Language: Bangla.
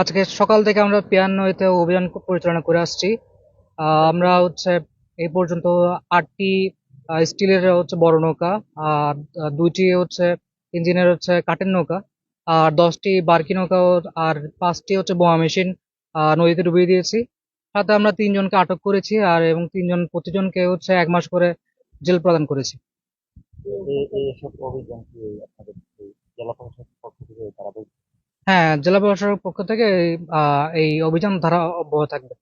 আজকে সকাল থেকে আমরা পিয়ান নদীতে অভিযান পরিচালনা করে আসছি। আমরা হচ্ছে এই পর্যন্ত আটটি স্টিলের হচ্ছে বড় নৌকা, আর দুইটি হচ্ছে ইঞ্জিনের হচ্ছে কাঠের নৌকা, আর দশটি বার্কি নৌকা আর পাঁচটি হচ্ছে বোমা মেশিন নদীতে ডুবিয়ে দিয়েছি। সাথে আমরা তিনজনকে আটক করেছি, আর এবং তিনজন, প্রতিজনকে হচ্ছে এক মাস করে জেল প্রদান করেছি। জেলা প্রশাসনের পক্ষ থেকে তারা বলছে? হ্যাঁ জেলা প্রশাসনের পক্ষ থেকে এই অভিযান ধারা অব্যাহত থাকবে।